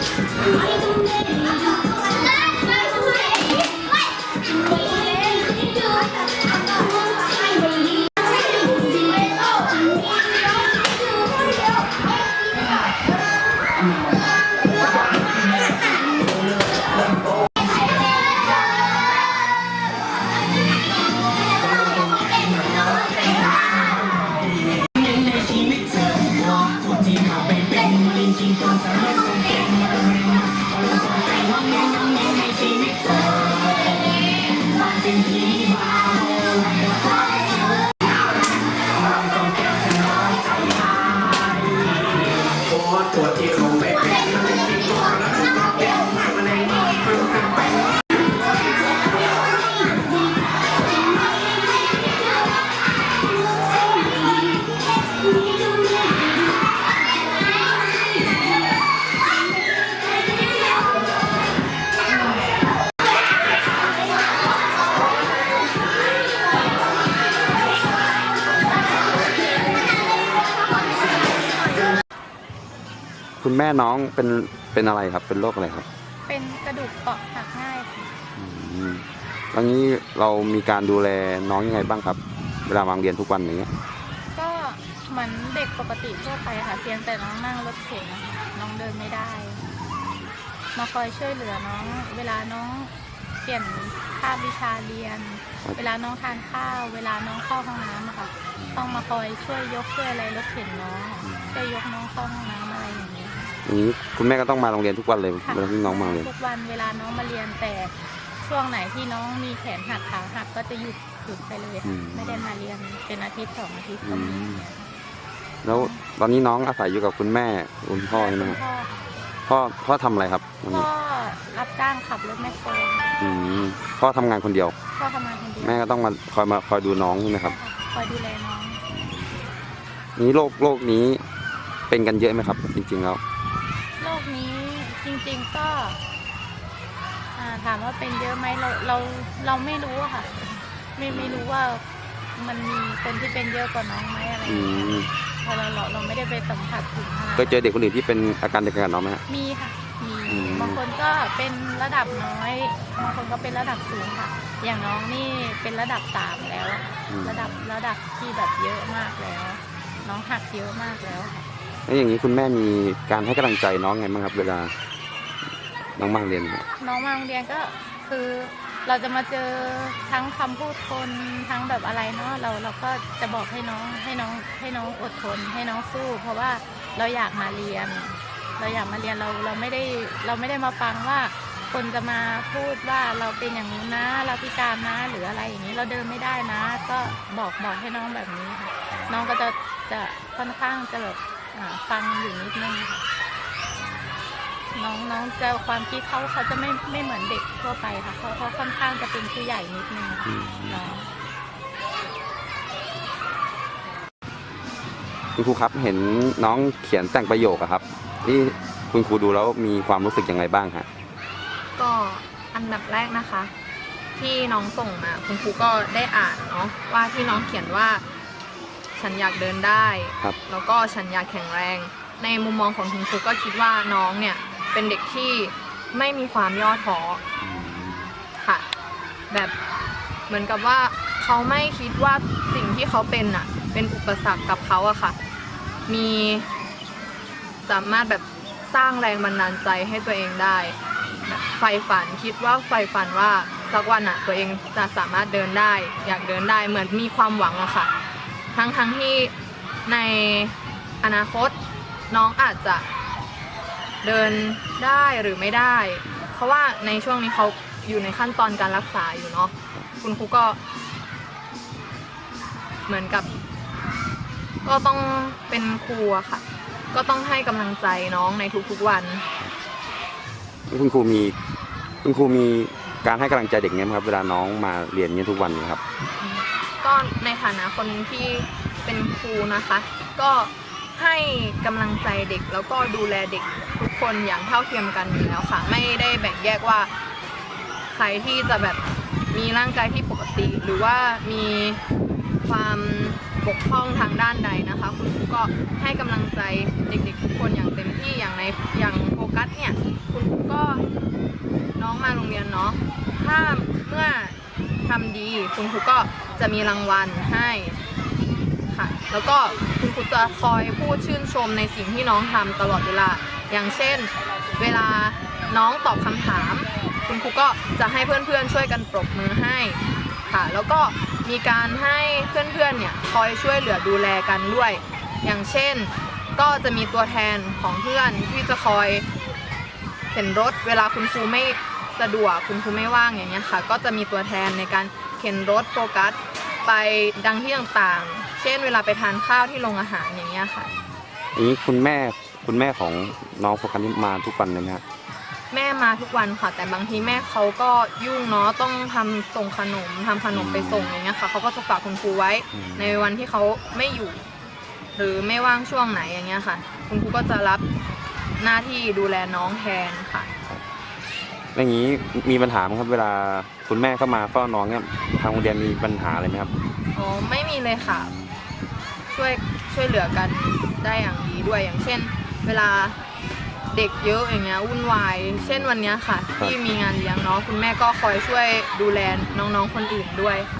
ใน คุณแม่น้องเป็นเป็นอะไรครับ เป็นโรคอะไรครับเป็นกระดูกเปราะหักง่ายค่ะอืมตอนนี้เรามีการดูแลน้องยังไงบ้างครับ เวลามาโรงเรียนทุกวันอย่างเงี้ยก็เหมือนเด็กปกติทั่วไปค่ะเพียงแต่น้องนั่งรถเข็นนะคะน้องเดินไม่ได้ มาคอยช่วยเหลือน้อง เวลาน้องเปลี่ยนคาบวิชาเรียนครับเวลาน้องทานข้าว เวลาน้องเข้าห้องน้ำอะค่ะ ต้องมาคอยช่วยยกช่วยอะไรรถเข็นน้องช่วยยกน้องเข้าห้องน้ อย่างนี้คุณแม่ก็ต้องมาโรงเรียนทุกวันเลยค่ะเวลาที่น้องมาโรงเรียนทุกวันเวลาน้องมาเรียนแต่ช่วงไหนที่น้องมีแขนหักขาหักก็จะหยุดหยุดไปเลยค่ะไม่ได้มาเรียนเป็นอาทิตย์สองอาทิตย์ก็มีอย่างเงี้ยค่ะแล้วตอนนี้น้องอาศัยอยู่กับคุณแม่คุณพ่อใช่ไหมครับพ่อพ่อพ่อทำอะไรครับตอนนี้พ่อรับจ้างขับรถแมคโครอืมพ่อทำงานคนเดียว พ่อทำงานคนเดียวแม่ก็ต้องมาคอยมาคอยดูน้องใช่ไหมครับคอยดูแลน้อง นี้โรคโรคนี้เป็นกันเยอะไหมครับ จริงๆแล้ว โรคนี้จริงๆก็อ่าถามว่าเป็นเยอะไหมเราเราเราไม่รู้อะค่ะ ไม่ไม่รู้ว่ามันมีคนที่เป็นเยอะกว่าน้องไหมอะไรออืย่างเงี้ยมเพราะเราเราเราไม่ได้ไปสัมผัสถึงขนาดเคยเจอเด็กคนอื่นที่เป็นอาการเดียวกันกับน้องไหมฮะ มีค่ะ มีอืม บางคนก็เป็นระดับน้อยบางคนก็เป็นระดับสูงค่ะ อย่างน้องนี่เป็นระดับสามแล้ว อืมระดับระดับที่แบบเยอะมากแล้ว น้องหักเยอะมากแล้วค่ะ แล้วอย่างนี้คุณแม่มีการให้กำลังใจน้องไงบ้างครับ เวลาน้องมาเรียนน้องมาโรงเรียนก็คือเราจะมาเจอทั้งคำพูดคนทั้งแบบอะไรเนาะเราเราก็จะบอกให้น้องให้น้องให้น้องอดทนให้น้องสู้ เพราะว่าเราอยากมาเรียน เราอยากมาเรียนเราเราไม่ได้เราไม่ได้มาฟังว่า คนจะมาพูดว่าเราเป็นอย่างนี้นะเราพิการนะหรืออะไรอย่างนี้เราเดินไม่ได้นะ ก็บอกบอกให้น้องแบบนี้ค่ะน้องก็จะจะค่อนข้างจะแบบ ฟังอยู่นิดนึงค่ะน้องน้องจะความคิดเขาเขาจะไม่ไม่เหมือนเด็กทั่วไปค่ะเขาเขาค่อนข้างจะเป็นผู้ใหญ่นิดนึงค่ะอืมน้องคุณครูครับเห็นน้องเขียนแต่งประโยคอะครับที่คุณครูดูแล้วมีความรู้สึกยังไงบ้างฮะก็อันดับแรกนะคะ ที่น้องส่งมาคุณครูก็ได้อ่านเนาะว่าที่น้องเขียนว่า ฉันอยากเดินได้ ครับ แล้วก็ฉันอยากแข็งแรง ในมุมมองของคุณครูก็คิดว่าน้องเนี่ยเป็นเด็กที่ไม่มีความย่อท้อค่ะ แบบเหมือนกับว่าเขาไม่คิดว่าสิ่งที่เขาเป็นอะเป็นอุปสรรคกับเขาอะค่ะ มีสามารถแบบสร้างแรงบันดาลใจให้ตัวเองได้แบบใฝ่ฝันคิดว่าใฝ่ฝันว่าสักวันอะตัวเองจะสามารถเดินได้ อยากเดินได้เหมือนมีความหวังอะค่ะ ทั้งทั้งที่ในอนาคตน้องอาจจะเดินได้หรือไม่ได้ เพราะว่าในช่วงนี้เขาอยู่ในขั้นตอนการรักษาอยู่เนาะคุณครูก็ เหมือนกับ ก็ต้องเป็นครูอะค่ะ ก็ต้องให้กำลังใจน้องในทุกๆวัน คุณครูมีคุณครูมีการให้กำลังใจเด็กเนี้ยไหมครับ เวลาน้องมาเรียนเนี้ยทุกวันเนี้ครับ ก็ในฐานะคนที่เป็นครูนะคะ ก็ให้กำลังใจเด็กแล้วก็ดูแลเด็กทุกคนอย่างเท่าเทียมกันอยู่แล้วค่ะ ไม่ได้แบ่งแยกว่า ใครที่จะแบบมีร่างกายที่ปกติ หรือว่ามีความบกพร่องทางด้านใดนะคะ คุณครูก็ให้กำลังใจเด็กๆทุกคนอย่างเต็มที่อย่างในอย่างโฟกัสเนี่ย คุณครูก็น้องมาโรงเรียนเนาะถ้าเมื่อ ทำดี คุณครูก็จะมีรางวัลให้ค่ะ แล้วก็คุณครูจะคอยพูดชื่นชมในสิ่งที่น้องทำตลอดเวลา อย่างเช่น เวลาน้องตอบคำถาม คุณครูก็จะให้เพื่อนๆช่วยกันปรบมือให้ค่ะ แล้วก็มีการให้เพื่อนๆเนี่ยคอยช่วยเหลือดูแลกันด้วย อย่างเช่นก็จะมีตัวแทนของเพื่อนที่จะคอยเข็นรถเวลาคุณครูไม่ สะดวกคุณครูไม่ว่างอย่างเงี้ยค่ะ ก็จะมีตัวแทนในการเข็นรถโฟกัส ไปดังที่ต่างๆ เช่นเวลาไปทานข้าวที่โรงอาหารอย่างเงี้ยค่ะอย่างนี้คุณแม่คุณแม่ของน้องโฟกัสนี่มาทุกวันเลยไหมครับแม่มาทุกวันค่ะ แต่บางทีแม่เขาก็ยุ่งเนาะต้องทำส่งขนมทำขนมไปส่งอย่างเงี้ยค่ะเขาก็จะฝากคุณครูไว้ อืมในวันที่เขาไม่อยู่ หรือไม่ว่างช่วงไหนอย่างเงี้ยค่ะ คุณครูก็จะรับหน้าที่ดูแลน้องแทนค่ะ อย่างนี้มีปัญหาไหมครับ เวลาคุณแม่เข้ามาเฝ้าน้องเนี่ยทางโรงเรียนมีปัญหาอะไรไหมครับ อ๋อไม่มีเลยค่ะ ช่วยช่วยเหลือกันได้อย่างดีด้วยอย่างเช่น เวลาเด็กเยอะอย่างเงี้ยวุ่นวาย เช่นวันเนี้ยค่ะ ที่มีงานเลี้ยงเนาะคุณแม่ก็คอยช่วยดูแลน้องๆคนอื่นด้วยค่ะ